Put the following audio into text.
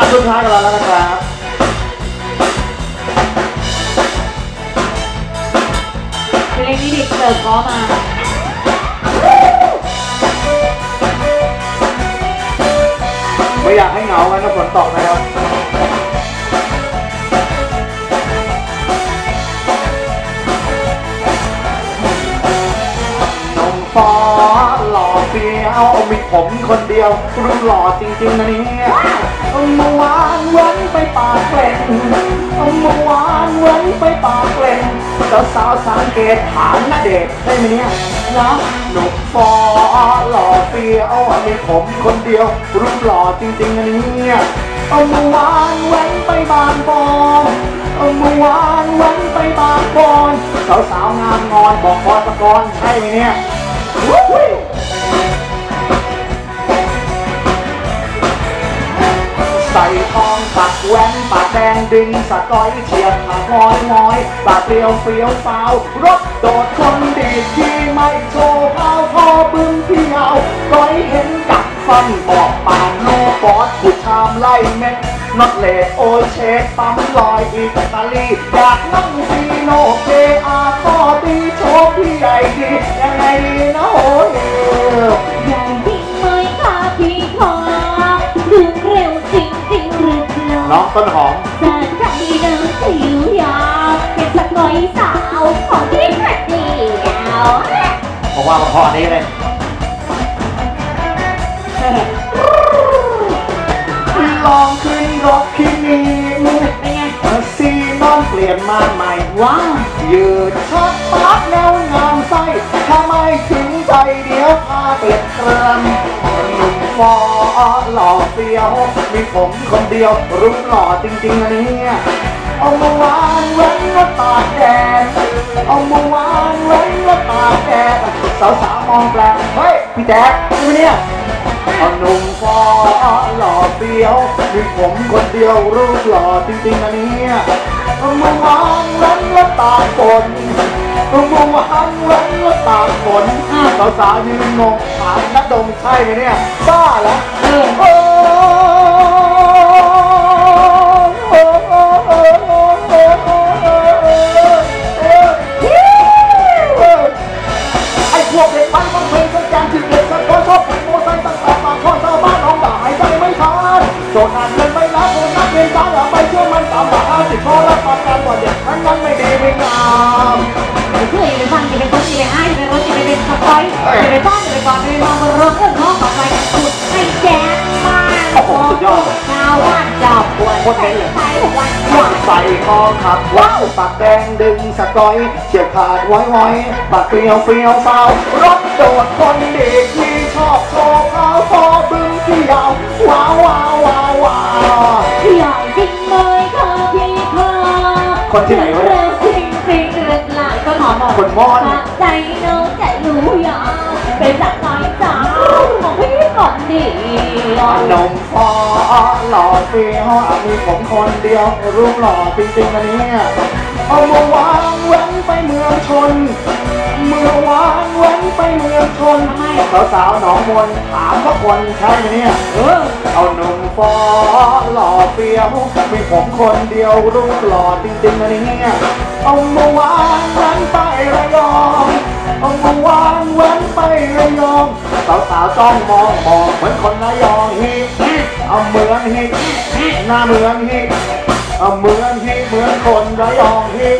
อะสุดท้ายกันแล้วนะครับเพลงนี้ดิเสิร์ฟก้อมาไม่อยากให้เหงากันนะฝนตกนะครับ เฟี้ยวมีผมคนเดียวรู้หล่อจริงๆนะเนี่ยเมื่อวานเว้นไปปากเกร็ดเมื่อวานเว้นไปปากเกร็ดสาวสาวๆสังเกตถามนาเดชน์ได้ไหมเนี่ยนะหนุ่มฟ้าหล่อเฟี้ยวมีผมคนเดียวรูปหล่อจริงๆนะเนี่ยเมื่อวานเว้นไปบางบอนเมื่อวานเว้นไปบางบอนสาวสาวๆงามงอนบอกบอสกรใช่ไหมเนี่ย แหวนปากแดงดึงสะก้อยเฉียบปากงอยงอยปากเปรียวเฟี้ยวฟ้ารถโดดคนดีที่ไม่โชว์ข้าวพอบึ้มพี่เอาก้อยเห็นกับฟันบอกปากโนบอสผู้ชามไล่เม็ดน็อตเลดโอเชคปั๊มลอยอีกตาลีอยากนั่งฟีโนเกอาข้อตีโชว์พี่ใหญ่ดียังไงดีนะโอ้ย น้องต้นหอมแสนใจเดินผิวยาวเป็นสักน้อยสาวของพี่แค่เดียวผมว่าพอนี้เลยลองขึ้นรถคิมิเป็นไงซีนอนเปลี่ยนมาใหม่ว้าวยืดชัดปัดแนวงามไส้ถ้าไม่ถึงใจเดี๋ยวพาเปลี่ยนเกลือน หนุ่มฟอหล่อเฟี้ยว มีผมคนเดียวรูปหล่อจริงๆนะเนี่ยเอามาวางไว้ว่าตากแดดเอามาวางไว้ว่าตากแดดสาวๆมองแปลกเฮ้ยพี่แจ๊คใช่ไหมเนี่ยเอาหนุ่มฟอหล่อเฟี้ยว มีผมคนเดียวรูปหล่อจริงๆนะเนี่ยเอามาวางเว้นและตากฝน ลงมองห้าทั้งแวนแลตากฝนสาวสาวยืนงองถามนัดดงใช่ไหมเนี่ยบ้าแล้วเออเอไอพวกเด็กบ้นต้องเพลงต้องกาจีบเด็กกันเพราะชบโมไซต่างๆต่างข้อชาบ้านน้องด่าให้ใจไม่ทันโจทห่านเงินไม่รับคนนักเรียนบ้าน เพื่ออย่าไปฟังอย่าไปต้นอย่าไปอ้ายอย่าไปรถอย่าไปเป็นสปอยอย่าไปต้อนอย่าไปก่อนอย่าไปมองบนรถเรื่อน้องต่อไปขุดให้แจ้งมาชาวบ้านจอบวดใส่ใส่วันวานใส่คอขับว้าวปากแดงดึงสกอยเฉียบขาดไว้ไว้ปากเปรียวเฟี้ยวเฝ้ารถโดดคนเดีที่ชอบโชว์ขาวพอบึ้งที่ยาวว้าวว้าวว้าวว้าวใหญ่จริงเลยค่ะพี่ค่ะคนที่ไหนวะเนี่ย คนมอนใจน้องใจรู้ยาวเป็นจากน้อยสาวของพี่ก่อนดีนมฟ้าหล่อเฟี้ยวมีผมคนเดียวรูปหล่อจริงๆนะเนี่ยเอามาวางเว้นไปเมืองชน เมื่อวางเว้นไปเมืองชนสาวๆหนองมนถามว่าคนใช่ไหมเนี่ย เออ เอาหนุ่มฟ้าหล่อเฟี้ยวมีผมคนเดียวรูปหล่อจริงๆนะเนี่ยเอามาวางเว้นไประยองเอามาวางเว้นไประยองสาวๆจ้องมองมองเหมือนคนระยองฮิฮิเอาเหมือนฮิฮิหน้าเหมือนฮิเอาเหมือนฮิเหมือนคนระยองฮิ